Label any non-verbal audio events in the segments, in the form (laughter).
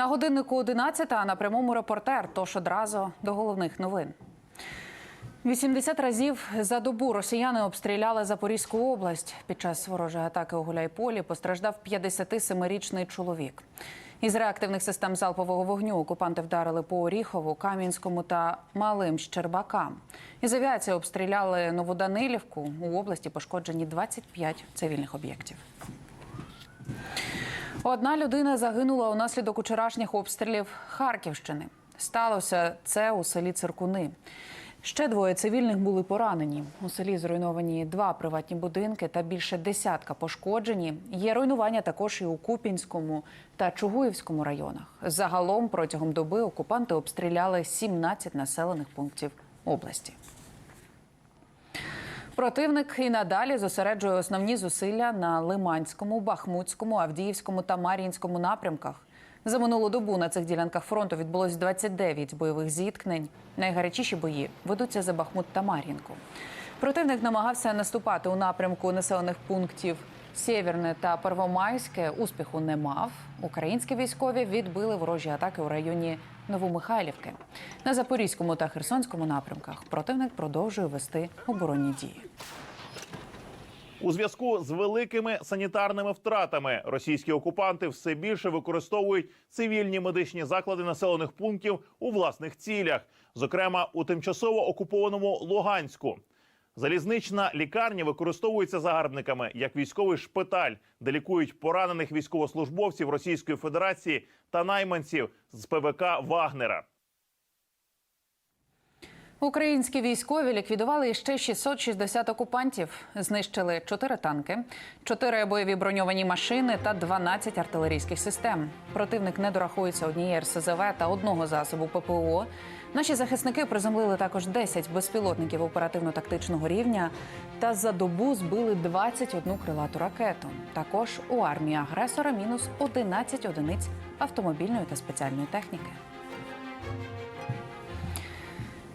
На годиннику 11, а на прямому репортер. Тож одразу до головних новин. 80 разів за добу росіяни обстріляли Запорізьку область. Під час ворожої атаки у Гуляйполі постраждав 57-річний чоловік. Із реактивних систем залпового вогню окупанти вдарили по Оріхову, Кам'янському та Малим Щербакам. Із авіації обстріляли Новоданилівку. У області пошкоджені 25 цивільних об'єктів. Одна людина загинула унаслідок вчорашніх обстрілів Харківщини. Сталося це у селі Циркуни. Ще двоє цивільних були поранені. У селі зруйновані два приватні будинки та більше десятка пошкоджені. Є руйнування також і у Купінському та Чугуївському районах. Загалом протягом доби окупанти обстріляли 17 населених пунктів області. Противник і надалі зосереджує основні зусилля на Лиманському, Бахмутському, Авдіївському та Мар'їнському напрямках. За минулу добу на цих ділянках фронту відбулось 29 бойових зіткнень. Найгарячіші бої ведуться за Бахмут та Мар'їнку. Противник намагався наступати у напрямку населених пунктів Сєвєрне та Первомайське. Успіху не мав. Українські військові відбили ворожі атаки у районі Новомихайлівки. На Запорізькому та Херсонському напрямках противник продовжує вести оборонні дії. У зв'язку з великими санітарними втратами російські окупанти все більше використовують цивільні медичні заклади населених пунктів у власних цілях, зокрема у тимчасово окупованому Луганську. Залізнична лікарня використовується загарбниками як військовий шпиталь, де лікують поранених військовослужбовців Російської Федерації та найманців з ПВК Вагнера. Українські військові ліквідували ще 660 окупантів. Знищили 4 танки, 4 бойові броньовані машини та 12 артилерійських систем. Противник не дорахується однієї РСЗВ та одного засобу ППО. Наші захисники приземлили також 10 безпілотників оперативно-тактичного рівня та за добу збили 21 крилату ракету. Також у армії агресора мінус 11 одиниць автомобільної та спеціальної техніки.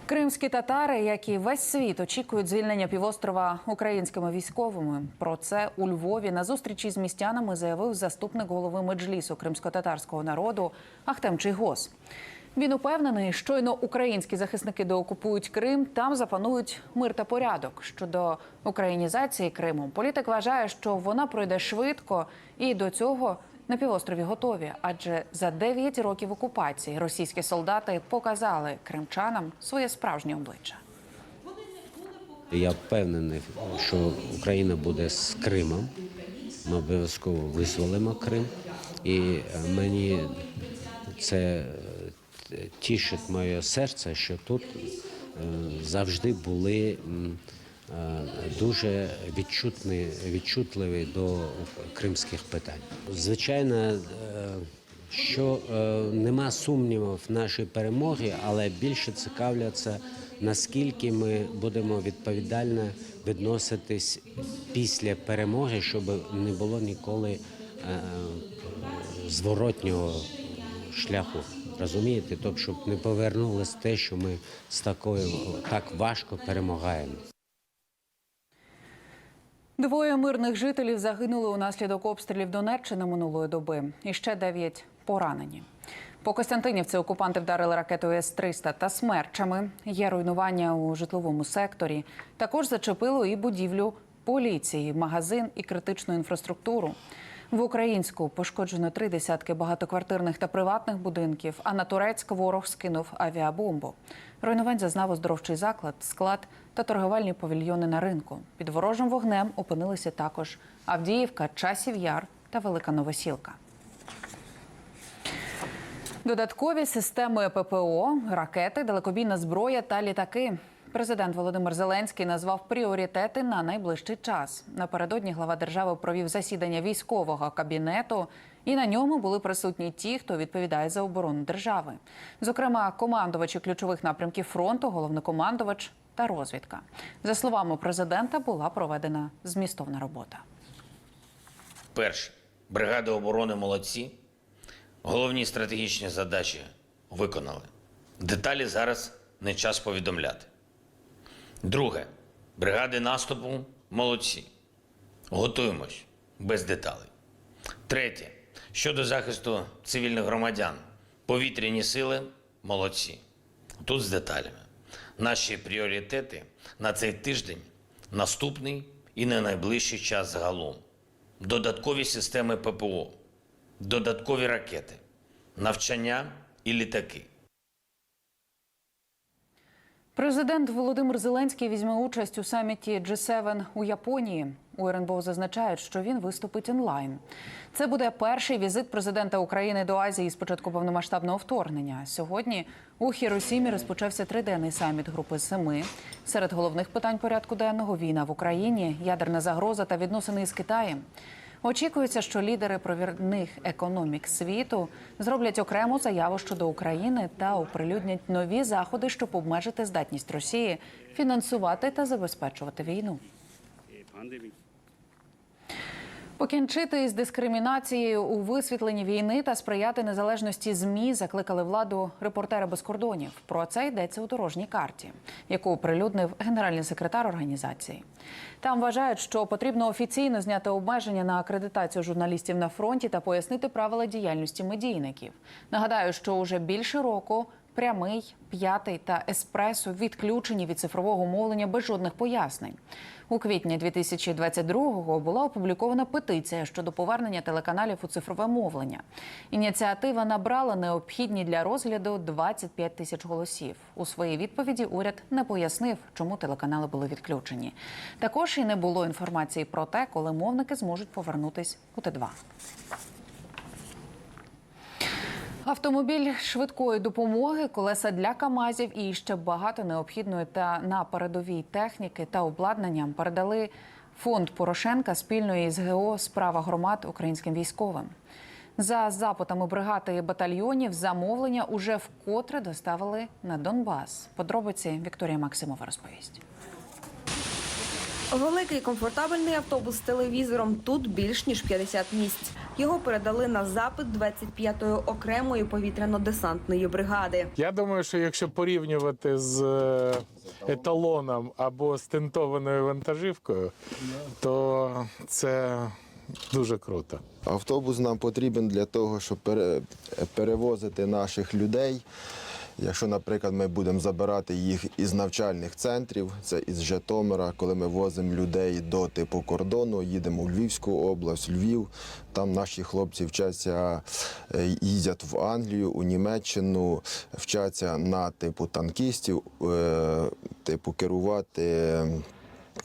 Кримські татари, як і весь світ, очікують звільнення півострова українськими військовими. Про це у Львові на зустрічі з містянами заявив заступник голови меджлісу кримсько-татарського народу Ахтем Чийгоз. Він упевнений, щойно українські захисники доокупують Крим, там запанують мир та порядок. Щодо українізації Криму, політик вважає, що вона пройде швидко, і до цього на півострові готові. Адже за 9 років окупації російські солдати показали кримчанам своє справжнє обличчя. Я впевнений, що Україна буде з Кримом. Ми обов'язково визволимо Крим. І е, мені це тішить моє серце, що тут е, завжди були е, дуже відчутні, відчутливі до кримських питань. Звичайно, е, що нема сумнівів в нашій перемогі, але більше цікавляться, наскільки ми будемо відповідально відноситись після перемоги, щоб не було ніколи зворотнього шляху. Розумієте, тобто, щоб не повернулось те, що ми з такою так важко перемагаємо. Двоє мирних жителів загинули унаслідок обстрілів Донеччини минулої доби. І ще дев'ять поранені. По Костянтинівці окупанти вдарили ракетою С-300 та смерчами. Є руйнування у житловому секторі. Також зачепило і будівлю поліції, магазин і критичну інфраструктуру. В українську пошкоджено три десятки багатоквартирних та приватних будинків. А на Турецьк ворог скинув авіабомбу. Руйнувань зазнав оздоровчий заклад, склад та торговельні павільйони на ринку. Під ворожим вогнем опинилися також Авдіївка, Часів Яр та Велика Новосілка. Додаткові системи ППО, ракети, далекобійна зброя та літаки. Президент Володимир Зеленський назвав пріоритети на найближчий час. Напередодні глава держави провів засідання військового кабінету, і на ньому були присутні ті, хто відповідає за оборону держави. Зокрема, командувачі ключових напрямків фронту, головнокомандувач та розвідка. За словами президента, була проведена змістовна робота. Перше. Бригади оборони молодці. Головні стратегічні задачі виконали. Деталі зараз не час повідомляти. Друге. Бригади наступу молодці. Готуємось без деталей. Третє. Щодо захисту цивільних громадян, повітряні сили молодці. Тут з деталями. Наші пріоритети на цей тиждень, наступний і на найближчий час загалом. Додаткові системи ППО, додаткові ракети, навчання і літаки. Президент Володимир Зеленський візьме участь у саміті G7 у Японії. У РНБО зазначають, що він виступить онлайн. Це буде перший візит президента України до Азії з початку повномасштабного вторгнення. Сьогодні у Хіросімі розпочався триденний саміт групи семи. Серед головних питань порядку денного війна в Україні, ядерна загроза та відносини із Китаєм. Очікується, що лідери провірних економік світу зроблять окрему заяву щодо України та оприлюднять нові заходи, щоб обмежити здатність Росії фінансувати та забезпечувати війну. Покінчити із дискримінацією у висвітленні війни та сприяти незалежності змі закликали владу репортери без кордонів. Про це йдеться у дорожній карті, яку оприлюднив генеральний секретар організації. Там вважають, що потрібно офіційно зняти обмеження на акредитацію журналістів на фронті та пояснити правила діяльності медійників. Нагадаю, що уже більше року прямий, п'ятий та еспресо відключені від цифрового мовлення без жодних пояснень. У квітні 2022-го була опублікована петиція щодо повернення телеканалів у цифрове мовлення. Ініціатива набрала необхідні для розгляду 25 тисяч голосів. У своїй відповіді уряд не пояснив, чому телеканали були відключені. Також і не було інформації про те, коли мовники зможуть повернутись у Т2. Автомобіль швидкої допомоги, колеса для КАМАЗів і ще багато необхідної та на передовій техніки та обладнання передали фонд Порошенка спільно із ГО Справа громад українським військовим. За запитами бригади батальйонів замовлення уже вкотре доставили на Донбас. Подробиці Вікторія Максимова розповість. Великий комфортабельний автобус з телевізором. Тут більш ніж 50 місць. Його передали на запит 25-ї окремої повітряно-десантної бригади. Я думаю, що якщо порівнювати з е, еталоном або з тентованою вантажівкою, то це дуже круто. Автобус нам потрібен для того, щоб пере- перевозити наших людей. Якщо, наприклад, ми будемо забирати їх із навчальних центрів, це із Житомира, коли ми возимо людей до типу кордону, їдемо у Львівську область, Львів. Там наші хлопці вчаться, е, їздять в Англію, у Німеччину, вчаться на типу танкістів, е, типу керувати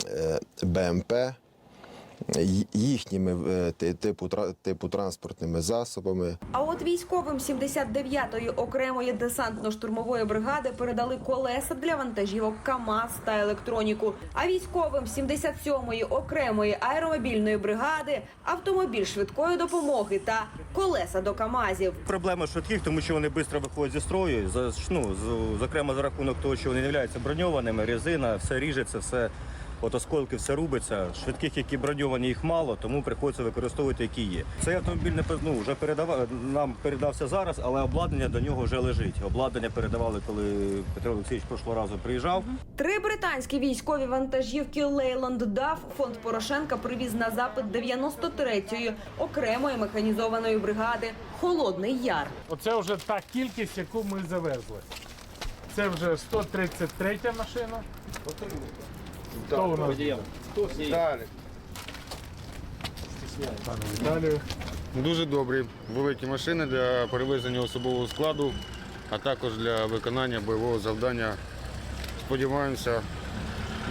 е, БМП їхніми е, ти- типу, типу транспортними засобами. А от військовим 79-ї окремої десантно-штурмової бригади передали колеса для вантажівок КАМАЗ та електроніку. А військовим 77-ї окремої аеромобільної бригади автомобіль швидкої допомоги та колеса до КАМАЗів. Проблема швидких, тому що вони швидко виходять зі строю. За, ну, зокрема, за рахунок того, що вони не являються броньованими, резина, все ріжеться, все. От осколки все рубиться. Швидких, які броньовані, їх мало, тому приходиться використовувати, які є. Цей автомобіль не ну, вже передава, нам передався зараз, але обладнання до нього вже лежить. Обладнання передавали, коли Петро Олексійович прошлого разу приїжджав. Три британські військові вантажівки Лейланд Дав фонд Порошенка привіз на запит 93-ї окремої механізованої бригади Холодний Яр. Оце вже та кількість, яку ми завезли. Це вже 133 машина. Хто у нас? Далі. Пане Віталію. Дуже добрі великі машини для перевезення особового складу, а також для виконання бойового завдання. Сподіваємося,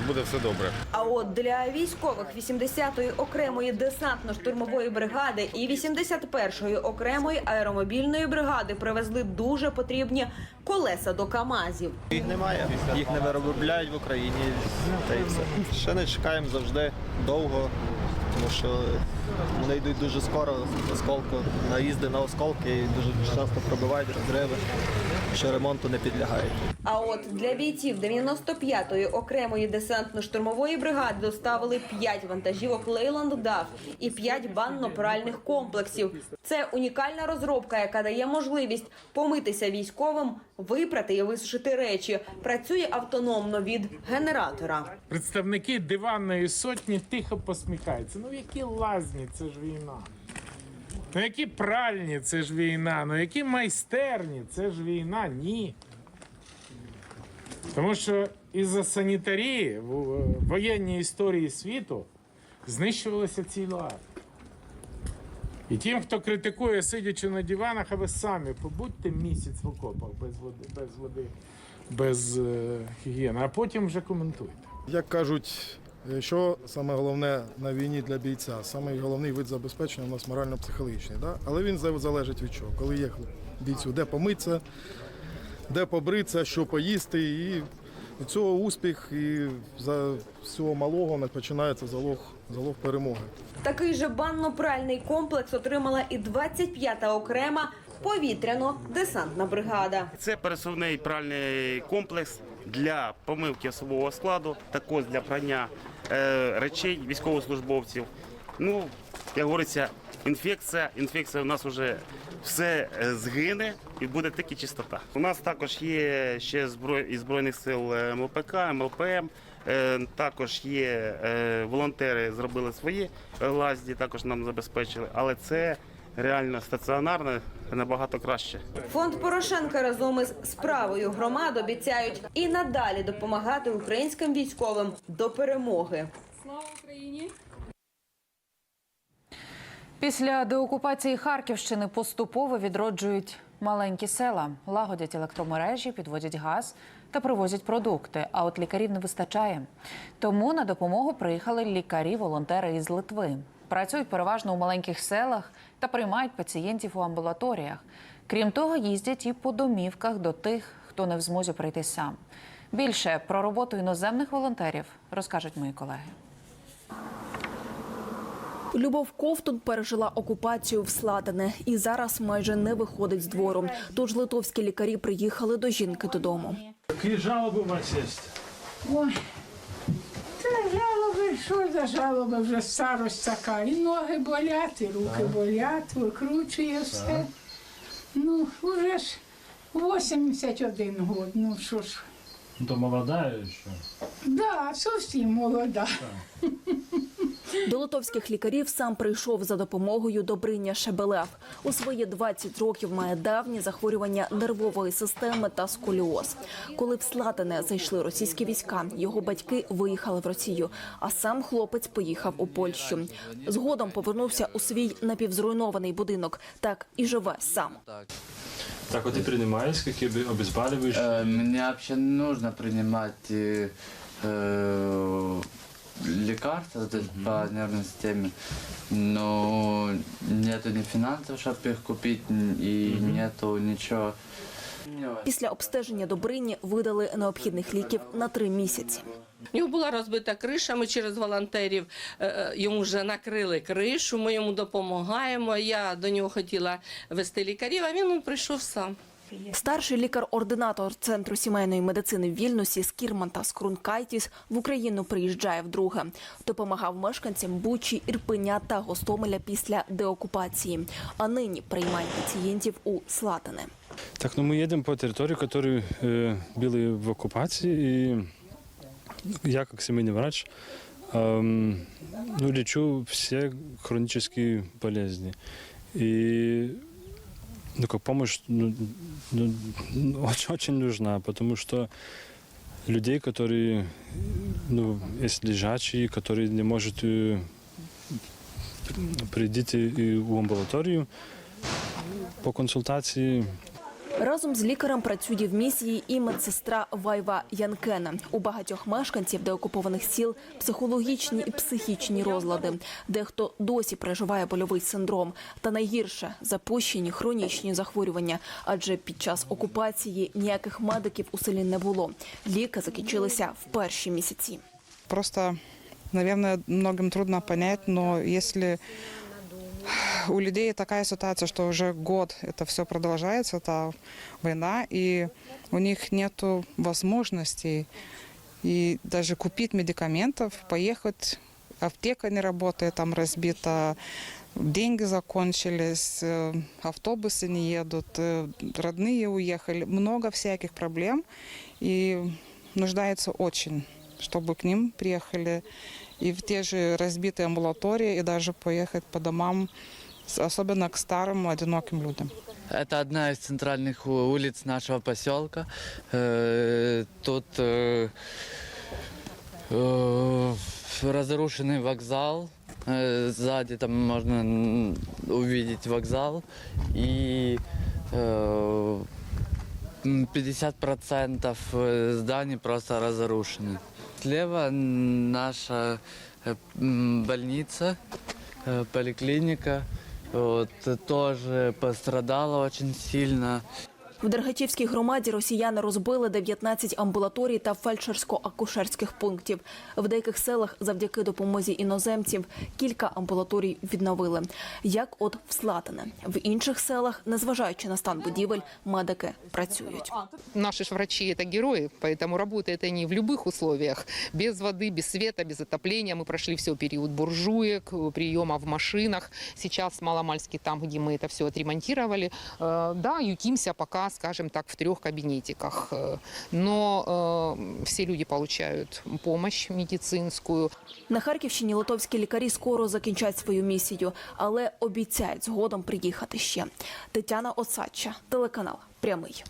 буде все добре. А от для військових 80-ї окремої десантно-штурмової бригади і 81-ї окремої аеромобільної бригади привезли дуже потрібні колеса до КАМАЗів. Їх немає, їх не виробляють в Україні. Та й все. Ще не чекаємо завжди довго, тому що вони йдуть дуже скоро з осколку. Наїзди на осколки і дуже часто пробивають розриви, що ремонту не підлягають. А от для бійців 95-ї окремої десантно-штурмової бригади доставили 5 вантажівок Лейланд Дав і 5 банно-пральних комплексів. Це унікальна розробка, яка дає можливість помитися військовим, випрати і висушити речі. Працює автономно від генератора. Представники диванної сотні тихо посміхаються. Ну які лазні, це ж війна. Ну які пральні, це ж війна. Ну які майстерні, це ж війна. Ні. Тому що із-за санітарії в воєнній історії світу знищувалися цілі армії. І тим, хто критикує, сидячи на диванах, а ви самі побудьте місяць в окопах без води, без води, без е, гігієни, а потім вже коментуйте. Як кажуть, е, що саме головне на війні для бійця? Саме головний вид забезпечення у нас морально-психологічний. Да? Але він залежить від чого. Коли є бійцю, де помитися, де побритися, що поїсти, і від цього успіх, і за з цього малого починається залог, залог перемоги. Такий же банно-пральний комплекс отримала і 25-та окрема повітряно-десантна бригада. Це пересувний пральний комплекс для помивки особового складу, також для прання е, речей військовослужбовців. Ну, як говориться, інфекція. Інфекція у нас вже все е, згине і буде тільки чистота. У нас також є ще зброй із збройних сил е, МЛПК, МЛПМ. Е, Також є волонтери, зробили свої лазді, також нам забезпечили, але це реально стаціонарно набагато краще. Фонд Порошенка разом із справою громад обіцяють і надалі допомагати українським військовим до перемоги. Після деокупації Харківщини поступово відроджують маленькі села, лагодять електромережі, підводять газ та привозять продукти. А от лікарів не вистачає. Тому на допомогу приїхали лікарі-волонтери із Литви. Працюють переважно у маленьких селах та приймають пацієнтів у амбулаторіях. Крім того, їздять і по домівках до тих, хто не в змозі прийти сам. Більше про роботу іноземних волонтерів розкажуть мої колеги. Любов Ковтун пережила окупацію в Сладане і зараз майже не виходить з двору. Тож литовські лікарі приїхали до жінки додому. Які жалоби у вас є? Ой, це жалоби, що за жалоби вже старость така. І ноги болять, і руки болять, викручує все. Ну, вже ж 81 год, ну що ж. То молода ще. Да, зовсім молода. (laughs) До литовських лікарів сам прийшов за допомогою Добриня Шебелев. У свої 20 років має давні захворювання нервової системи та сколіоз. Коли в Слатине зайшли російські війська, його батьки виїхали в Росію, а сам хлопець поїхав у Польщу. Згодом повернувся у свій напівзруйнований будинок. Так і живе сам. Так от ти приймаєш, які обезболиваєш? Э, Мне вообще нужно принимать э, э, лекарства то есть по нервной системе, но нету ни финансов, чтобы их купить, и нету ничего. Після обстеження Добрині видали необхідних ліків на три місяці. У нього була розбита криша, ми через волонтерів е, е, йому вже накрили кришу, ми йому допомагаємо. Я до нього хотіла вести лікарів, а він прийшов сам. Старший лікар-ординатор центру сімейної медицини в Вільнюсі Скірмантас Крункайтіс в Україну приїжджає вдруге. Допомагав мешканцям Бучі, Ірпеня та Гостомеля після деокупації. А нині приймає пацієнтів у Слатине. Так, ну мы едем по территории, которые э, были в оккупации, и я, как семейный врач, эм, ну, лечу все хронические болезни. И ну, как помощь ну, ну, ну, очень, очень нужна, потому что людей, которые ну, есть лежачие, которые не может э, прийти и в амбулаторию по консультації. Разом з лікарем працює в місії і медсестра Вайва Янкена. У багатьох мешканців деокупованих сіл психологічні і психічні розлади. Дехто досі переживає больовий синдром. Та найгірше запущені хронічні захворювання. Адже під час окупації ніяких медиків у селі не було. Ліки закінчилися в перші місяці. Просто, наверное, многим трудно понять, но если у людей такая ситуация, что уже год это все продолжается, это война, и у них нет возможностей и даже купить медикаментов, поехать, аптека не работает, там разбита, деньги закончились, э, автобусы не едут, э, родные уехали, много всяких проблем, и нуждается очень, чтобы к ним приехали и в те же разбитые амбулатории, и даже поехать по домам с- Особенно к старым одиноким людям. Это одна из центральных улиц нашего поселка. Э, Тут э, э, разрушенный вокзал. Сзади там можно увидеть вокзал. И э, м, 50% э, зданий просто разрушены. Слева наша больница, поликлиника. Вот, э, тоже пострадала очень сильно. В Дергачівській громаді росіяни розбили 19 амбулаторій та фельдшерсько-акушерських пунктів. В деяких селах завдяки допомозі іноземців кілька амбулаторій відновили. Як от в Слатине. В інших селах, незважаючи на стан будівель, медики працюють. Наши ж врачи – это герои, поэтому работают они в любых условиях. Без воды, без света, без отопления. Мы прошли все период буржуек, приема в машинах. Сейчас маломальски там, где мы это все отремонтировали. Э, Да, ютимся скажем так, в трех кабинетиках. Но э, все люди получают помощь медицинскую. На Харківщині литовські лікарі скоро закінчать свою місію, але обіцяють згодом приїхати ще. Тетяна Осадча, телеканал Прямий.